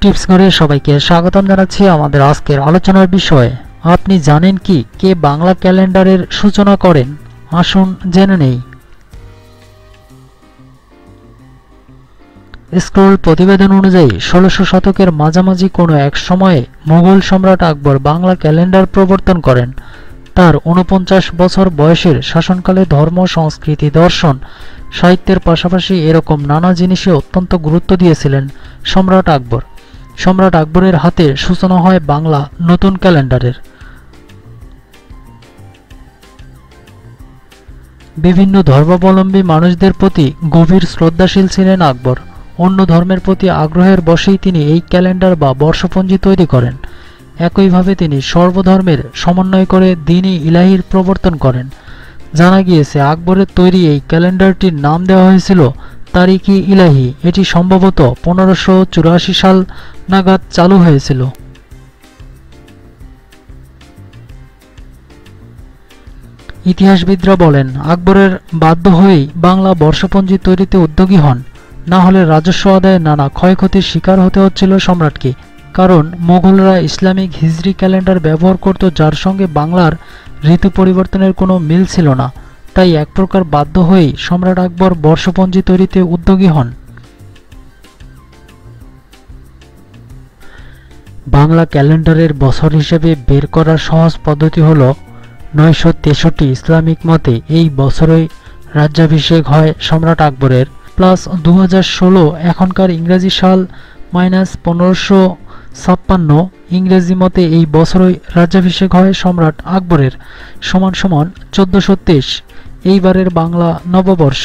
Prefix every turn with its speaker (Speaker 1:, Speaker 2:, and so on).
Speaker 1: Tips ঘরে সবাইকে স্বাগতম জানাচ্ছি আমাদের আজকের আলোচনার বিষয়। আপনি জানেন কি, কে বাংলা ক্যালেন্ডারের সূচনা করেন? আসুন জেনে নেই। স্ক্রোল প্রতিবেদন অনুযায়ী, ষোলশ শতকের মাঝামাঝি কোনো এক সময়ে মুঘল সম্রাট আকবর বাংলা ক্যালেন্ডার প্রবর্তন করেন। তার উনপঞ্চাশ বছর বয়সের শাসনকালে ধর্ম, সংস্কৃতি, দর্শন, সাহিত্যের পাশাপাশি এরকম নানা জিনিসে অত্যন্ত গুরুত্ব দিয়েছিলেন সম্রাট আকবর। সম্রাট আকবরের হাতে সূচনা হয় বাংলা নতুন ক্যালেন্ডারের। বিভিন্ন ধর্মাবলম্বী মানুষদের প্রতি গভীর শ্রদ্ধাশীল ছিলেন আকবর। অন্য ধর্মের প্রতি আগ্রহের বশেই তিনি এই ক্যালেন্ডার বা বর্ষপঞ্জি তৈরি করেন। একইভাবে তিনি সর্বধর্মের সমন্বয় করে দিনই ইলাহির প্রবর্তন করেন। জানা গিয়েছে, আকবরের তৈরি এই ক্যালেন্ডারটির নাম দেওয়া হয়েছিল তারিখি ইলাহি। এটি সম্ভবত পনেরোশো সাল নাগাদ চালু হয়েছিল। ইতিহাসবিদরা বলেন, আকবরের বাধ্য হয়েই বাংলা বর্ষপঞ্জি তৈরিতে উদ্যোগী হন। না হলে রাজস্ব আদায়ে নানা ক্ষয়ক্ষতির শিকার হতে হচ্ছিল সম্রাটকে। কারণ মোগলরা ইসলামিক হিজরি ক্যালেন্ডার ব্যবহার করত, যার সঙ্গে বাংলার ঋতু পরিবর্তনের কোনো মিল ছিল না। তাই এক প্রকার বাধ্য হয়েই সম্রাট আকবর বর্ষপঞ্জি তৈরিতে উদ্যোগী হন। বাংলা ক্যালেন্ডারের বছর হিসেবে বের করার সহজ পদ্ধতি হল নয়শো তেষট্টি ইসলামিক মতে এই বছরই রাজ্যাভিষেক হয় সম্রাট আকবরের। প্লাস দু হাজার ষোলো এখনকার ইংরেজি সাল মাইনাস পনেরোশো ছাপ্পান্ন ইংরেজি মতে এই বছরই রাজ্যাভিষেক হয় সম্রাট আকবরের। সমান সমান চোদ্দশো তেইশ। এইবারের বাংলা নববর্ষ।